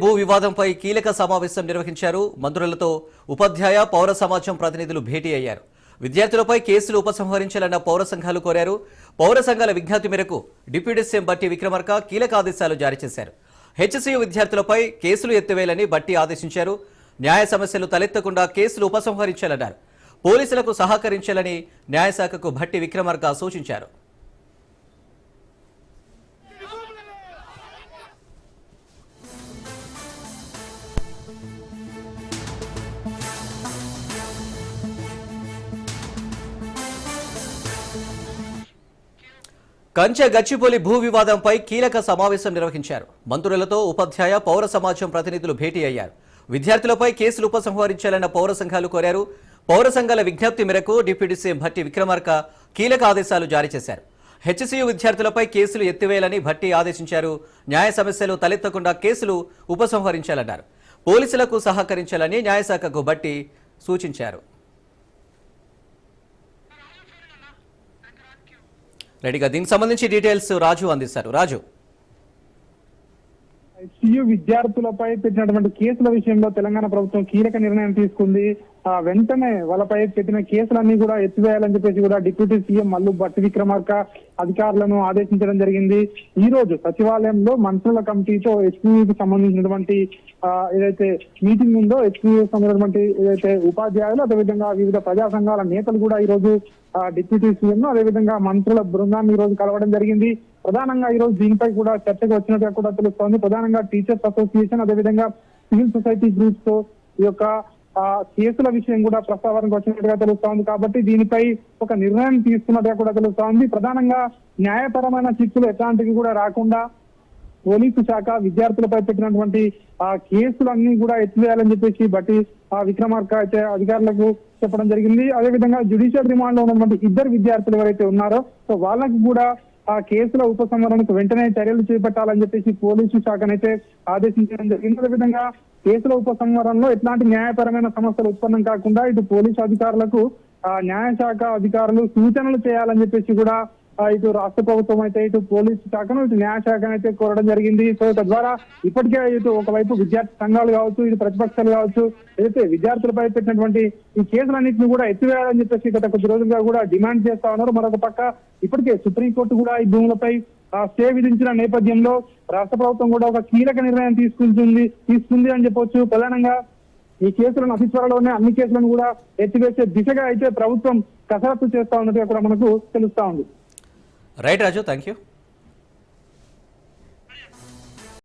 భూ వివాదంపై కీలక సమావేశం నిర్వహించారు. మంత్రులతో ఉపాధ్యాయ పౌర సమాజం ప్రతినిధులు భేటీ అయ్యారు. విద్యార్థులపై కేసులు ఉపసంహరించాలన్న పౌర సంఘాలు కోరారు. పౌర సంఘాల విజ్ఞప్తి మేరకు డిప్యూటీ సీఎం బట్టి విక్రమార్క కీలక ఆదేశాలు జారీ చేశారు. హెచ్సియు విద్యార్థులపై కేసులు ఎత్తివేయాలని బట్టి ఆదేశించారు. న్యాయ సమస్యలు తలెత్తకుండా కేసులు ఉపసంహరించాలన్నారు. పోలీసులకు సహకరించాలని న్యాయశాఖకు భట్టి విక్రమార్క సూచించారు. కంచె గచ్చిబౌలి భూ వివాదంపై కీలక సమావేశం నిర్వహించారు. మంత్రులతో ఉపాధ్యాయ పౌర సమాజం ప్రతినిధులు భేటీ అయ్యారు. విద్యార్థులపై కేసులు ఉపసంహరించాలన్న పౌర సంఘాలు కోరారు. పౌర సంఘాల విజ్ఞప్తి మేరకు డిప్యూటీ సీఎం భట్టి విక్రమార్క కీలక ఆదేశాలు జారీ చేశారు. హెచ్సియు విద్యార్థులపై కేసులు ఎత్తివేయాలని భట్టి ఆదేశించారు. న్యాయ సమస్యలు తలెత్తకుండా కేసులు ఉపసంహరించాలన్నారు. పోలీసులకు సహకరించాలని న్యాయశాఖకు భట్టి సూచించారు. రెడీగా. దీనికి సంబంధించి డీటెయిల్స్ రాజు అందిస్తారు. రాజు. సియు విద్యార్థులపై పెట్టినటువంటి కేసుల విషయంలో తెలంగాణ ప్రభుత్వం కీలక నిర్ణయం తీసుకుంది. ఆ వెంటనే వాళ్ళపై పెట్టిన కేసులన్నీ కూడా ఎత్తివేయాలని చెప్పేసి కూడా డిప్యూటీ సీఎం మల్లు భట్టి విక్రమార్క అధికారులను ఆదేశించడం జరిగింది. ఈ రోజు సచివాలయంలో మంత్రుల కమిటీతో హెచ్పికి సంబంధించినటువంటి ఆ, ఏదైతే మీటింగ్ ఉందో హెచ్పి సంబంధించినటువంటి ఏదైతే ఉపాధ్యాయులు అదేవిధంగా వివిధ ప్రజా సంఘాల నేతలు కూడా ఈ రోజు ఆ, డిప్యూటీ సీఎం అదేవిధంగా మంత్రుల బృందాన్ని ఈ రోజు కలవడం జరిగింది. ప్రధానంగా ఈ రోజు దీనిపై కూడా చర్చకు వచ్చినట్టుగా కూడా తెలుస్తోంది. ప్రధానంగా టీచర్స్ అసోసియేషన్ అదేవిధంగా సివిల్ సొసైటీ గ్రూప్స్తో ఈ యొక్క కేసుల విషయం కూడా ప్రస్తావనకు వచ్చినట్టుగా తెలుస్తోంది. కాబట్టి దీనిపై ఒక నిర్ణయం తీసుకున్నట్టుగా కూడా తెలుస్తోంది. ప్రధానంగా న్యాయపరమైన చిక్కులు ఎట్లాంటివి కూడా రాకుండా పోలీసు శాఖ విద్యార్థులపై పెట్టినటువంటి ఆ కేసులన్నీ కూడా ఎత్తివేయాలని చెప్పేసి బట్టి ఆ విక్రమార్క అయితే అధికారులకు చెప్పడం జరిగింది. అదేవిధంగా జుడిషియల్ రిమాండ్లో ఉన్నటువంటి ఇద్దరు విద్యార్థులు ఎవరైతే ఉన్నారో సో వాళ్ళకి కూడా ఆ కేసుల ఉపసంహరణకు వెంటనే చర్యలు చేపట్టాలని చెప్పేసి పోలీసు శాఖనైతే ఆదేశించడం జరిగింది. అదేవిధంగా కేసుల ఉపసంహరణలో ఎట్లాంటి న్యాయపరమైన సమస్యలు ఉత్పన్నం కాకుండా ఇటు పోలీసు అధికారులకు ఆ న్యాయశాఖ అధికారులు సూచనలు చేయాలని చెప్పేసి కూడా ఇటు రాష్ట్ర ప్రభుత్వం అయితే ఇటు పోలీసు శాఖను ఇటు న్యాయశాఖను అయితే కోరడం జరిగింది. సో తద్వారా ఇప్పటికే ఇటు ఒకవైపు విద్యార్థి సంఘాలు కావచ్చు ఇటు ప్రతిపక్షాలు కావచ్చు ఏదైతే విద్యార్థులపై పెట్టినటువంటి ఈ కేసులన్నింటినీ కూడా ఎత్తివేయాలని చెప్పేసి గత కొద్ది రోజులుగా కూడా డిమాండ్ చేస్తా ఉన్నారు. మరొక పక్క ఇప్పటికే సుప్రీంకోర్టు కూడా ఈ భూములపై ఆ, స్టే విధించిన నేపథ్యంలో రాష్ట్ర ప్రభుత్వం కూడా ఒక కీలక నిర్ణయం తీసుకుంటుంది తీసుకుంది అని చెప్పొచ్చు. ప్రధానంగా ఈ కేసులను అతి త్వరలోనే అన్ని కేసులను కూడా ఎత్తివేసే దిశగా అయితే ప్రభుత్వం కసరత్తు చేస్తా ఉన్నట్టుగా కూడా మనకు తెలుస్తా ఉంది. Right, Raju, thank you.